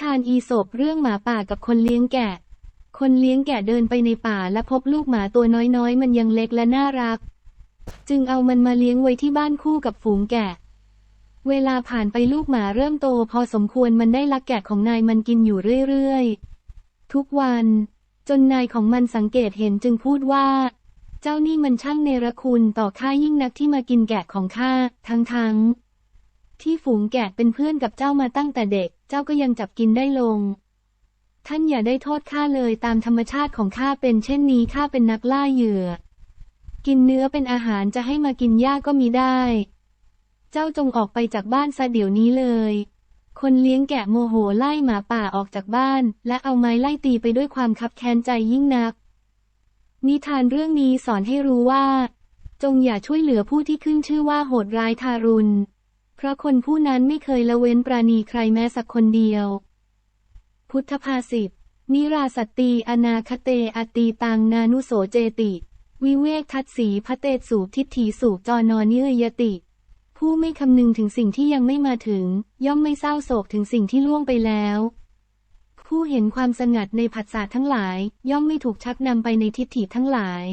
ทานอีสบเรื่องหมาป่ากับคนเลี้ยงแกะ คนเลี้ยงแกะเดินไปในป่าและพบลูกหมาตัวน้อยๆ มันยังเล็กและน่ารัก จึงเอามันมาเลี้ยงไว้ที่บ้านคู่กับฝูงแกะ เวลาผ่านไปลูกหมาเริ่มโต พอสมควรมันได้ลักแกะของนายมันกินอยู่เรื่อยๆ ทุกวัน จนนายของมันสังเกตเห็นจึงพูดว่า เจ้านี่มันช่างเนรคุณต่อข้ายิ่งนักที่มากินแกะของข้าทั้งๆ ที่ฝูงแกะเป็นเพื่อนกับเจ้ามาตั้งแต่เด็ก เจ้าก็ยังจับกินได้ลง ท่านอย่าได้โทษข้าเลยตามธรรมชาติของข้าเป็นเช่นนี้ข้าเป็นนักล่าเหยื่อ กินเนื้อเป็นอาหารจะให้มากินหญ้าก็มีได้ เจ้าจงออกไปจากบ้านซะเดี๋ยวนี้เลย คนเลี้ยงแกะโมโหไล่หมาป่าออกจากบ้าน และเอาไม้ไล่ตีไปด้วยความคับแค้นใจยิ่งนัก นิทานเรื่องนี้สอนให้รู้ว่า จงอย่าช่วยเหลือผู้ที่ขึ้นชื่อว่าโหดร้ายทารุณ เพราะคนผู้นั้นไม่เคยละเว้นปราณีใครแม้สักคนเดียว พุทธภาษิตนิราสตตีอนาคเตอตีตังนานุโสเจติ วิเวกทัตสีพระเตสูทิฏฐีสูจรนอนิยติ ผู้ไม่คำนึงถึงสิ่งที่ยังไม่มาถึง ย่อมไม่เศร้าโศกถึงสิ่งที่ล่วงไปแล้ว ผู้เห็นความสงัดในผัสสะทั้งหลาย ย่อมไม่ถูกชักนำไปในทิฏฐิทั้งหลาย